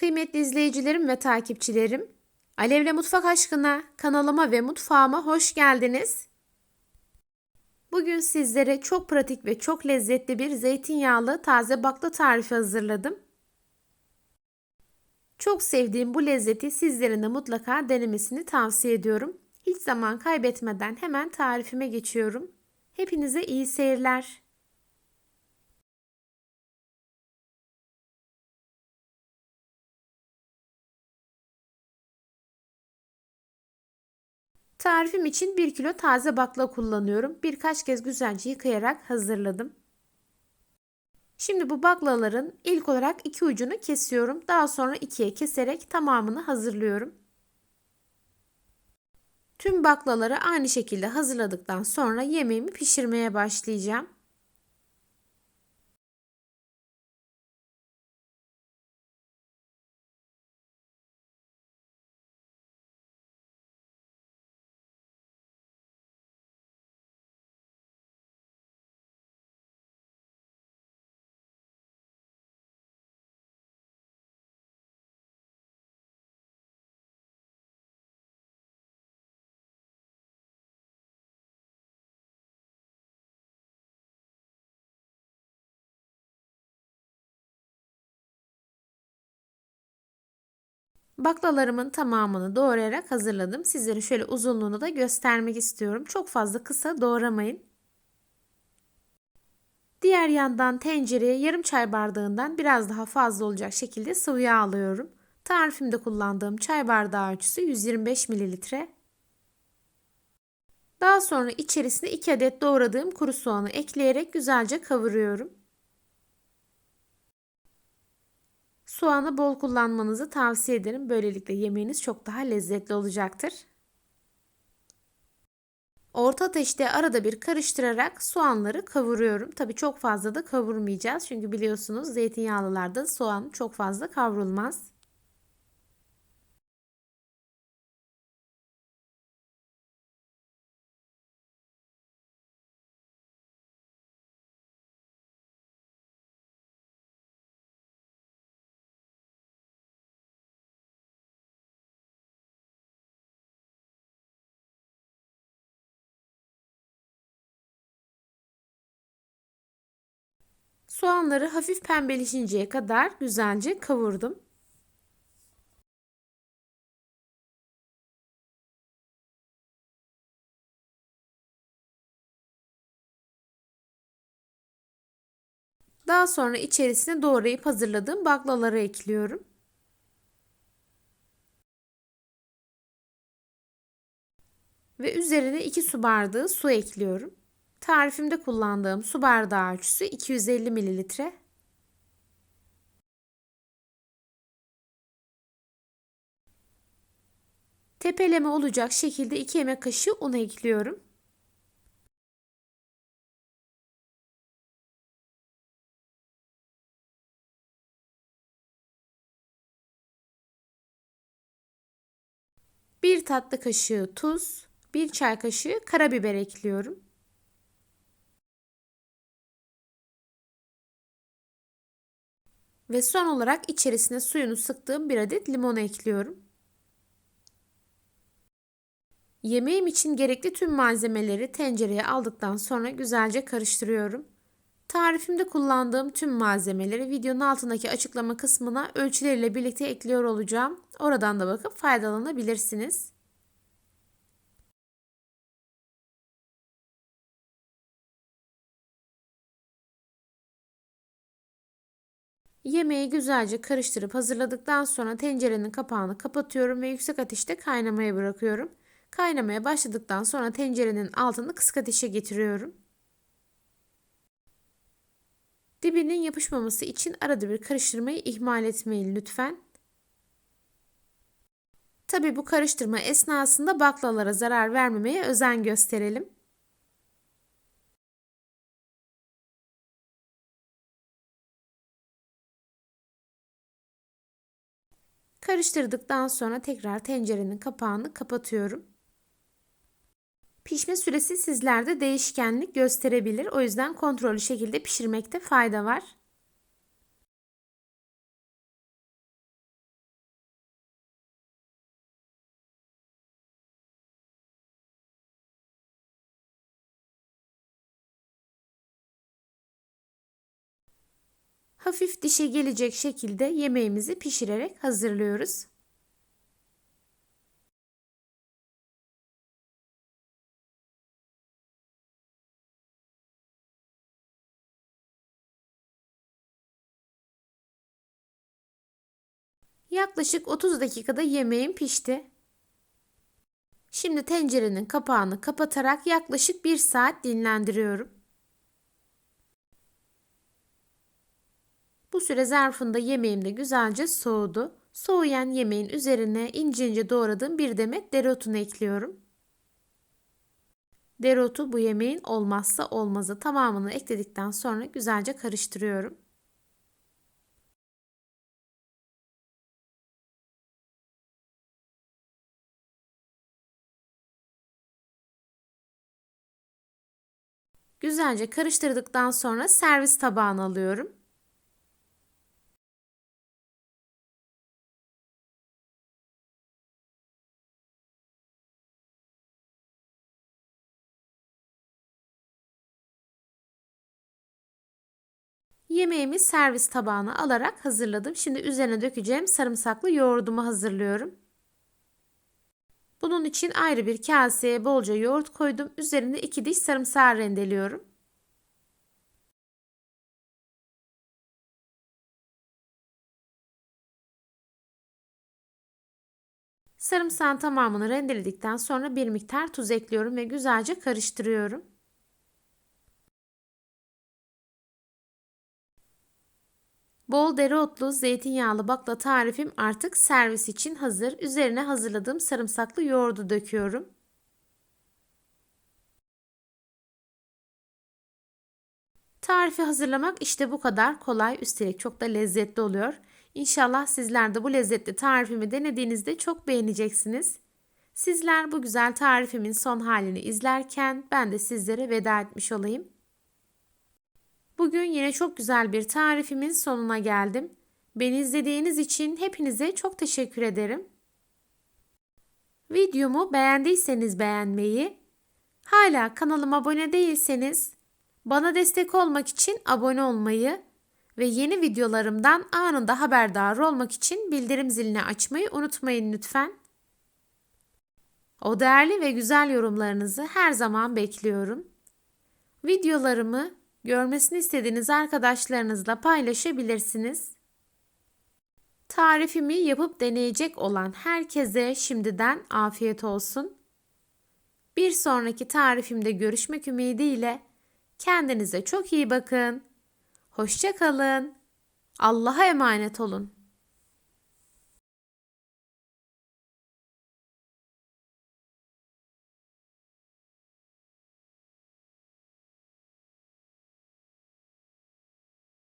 Kıymetli izleyicilerim ve takipçilerim, Alevle Mutfak aşkına kanalıma ve mutfağıma hoş geldiniz. Bugün sizlere çok pratik ve çok lezzetli bir zeytinyağlı taze bakla tarifi hazırladım. Çok sevdiğim bu lezzeti sizlerin de mutlaka denemesini tavsiye ediyorum. Hiç zaman kaybetmeden hemen tarifime geçiyorum. Hepinize iyi seyirler. Tarifim için 1 kilo taze bakla kullanıyorum. Birkaç kez güzelce yıkayarak hazırladım. Şimdi bu baklaların ilk olarak iki ucunu kesiyorum. Daha sonra ikiye keserek tamamını hazırlıyorum. Tüm baklaları aynı şekilde hazırladıktan sonra yemeğimi pişirmeye başlayacağım. Baklalarımın tamamını doğrayarak hazırladım. Sizlere şöyle uzunluğunu da göstermek istiyorum. Çok fazla kısa doğramayın. Diğer yandan tencereye yarım çay bardağından biraz daha fazla olacak şekilde sıvı yağ alıyorum. Tarifimde kullandığım çay bardağı ölçüsü 125 mililitre. Daha sonra içerisine 2 adet doğradığım kuru soğanı ekleyerek güzelce kavuruyorum. Soğanı bol kullanmanızı tavsiye ederim. Böylelikle yemeğiniz çok daha lezzetli olacaktır. Orta ateşte arada bir karıştırarak soğanları kavuruyorum. Tabi çok fazla da kavurmayacağız. Çünkü biliyorsunuz zeytinyağlılarda soğan çok fazla kavrulmaz. Soğanları hafif pembeleşinceye kadar güzelce kavurdum. Daha sonra içerisine doğrayıp hazırladığım baklaları ekliyorum. Ve üzerine 2 su bardağı su ekliyorum. Tarifimde kullandığım su bardağı ölçüsü 250 mililitre. Tepeleme olacak şekilde 2 yemek kaşığı un ekliyorum. Bir tatlı kaşığı tuz, bir çay kaşığı karabiber ekliyorum. Ve son olarak içerisine suyunu sıktığım bir adet limon ekliyorum. Yemeğim için gerekli tüm malzemeleri tencereye aldıktan sonra güzelce karıştırıyorum. Tarifimde kullandığım tüm malzemeleri videonun altındaki açıklama kısmına ölçüleriyle birlikte ekliyor olacağım. Oradan da bakıp faydalanabilirsiniz. Yemeği güzelce karıştırıp hazırladıktan sonra tencerenin kapağını kapatıyorum ve yüksek ateşte kaynamaya bırakıyorum. Kaynamaya başladıktan sonra tencerenin altını kısık ateşe getiriyorum. Dibinin yapışmaması için arada bir karıştırmayı ihmal etmeyin lütfen. Tabi bu karıştırma esnasında baklalara zarar vermemeye özen gösterelim. Karıştırdıktan sonra tekrar tencerenin kapağını kapatıyorum. Pişme süresi sizlerde değişkenlik gösterebilir. O yüzden kontrollü şekilde pişirmekte fayda var. Hafif dişe gelecek şekilde yemeğimizi pişirerek hazırlıyoruz. Yaklaşık 30 dakikada yemeğim pişti. Şimdi tencerenin kapağını kapatarak yaklaşık 1 saat dinlendiriyorum. Bu süre zarfında yemeğim de güzelce soğudu. Soğuyan yemeğin üzerine ince ince doğradığım bir demet dereotunu ekliyorum. Dereotu bu yemeğin olmazsa olmazı tamamını ekledikten sonra güzelce karıştırıyorum. Güzelce karıştırdıktan sonra servis tabağına alıyorum. Yemeğimi servis tabağına alarak hazırladım. Şimdi üzerine dökeceğim sarımsaklı yoğurdumu hazırlıyorum. Bunun için ayrı bir kaseye bolca yoğurt koydum. Üzerine 2 diş sarımsağı rendeliyorum. Sarımsağın tamamını rendeledikten sonra bir miktar tuz ekliyorum ve güzelce karıştırıyorum. Bol dereotlu zeytinyağlı bakla tarifim artık servis için hazır. Üzerine hazırladığım sarımsaklı yoğurdu döküyorum. Tarifi hazırlamak işte bu kadar kolay. Üstelik çok da lezzetli oluyor. İnşallah sizler de bu lezzetli tarifimi denediğinizde çok beğeneceksiniz. Sizler bu güzel tarifimin son halini izlerken ben de sizlere veda etmiş olayım. Bugün yine çok güzel bir tarifimin sonuna geldim. Beni izlediğiniz için hepinize çok teşekkür ederim. Videomu beğendiyseniz beğenmeyi, hala kanalıma abone değilseniz bana destek olmak için abone olmayı ve yeni videolarımdan anında haberdar olmak için bildirim zilini açmayı unutmayın lütfen. O değerli ve güzel yorumlarınızı her zaman bekliyorum. Videolarımı görmesini istediğiniz arkadaşlarınızla paylaşabilirsiniz. Tarifimi yapıp deneyecek olan herkese şimdiden afiyet olsun. Bir sonraki tarifimde görüşmek ümidiyle kendinize çok iyi bakın. Hoşça kalın. Allah'a emanet olun.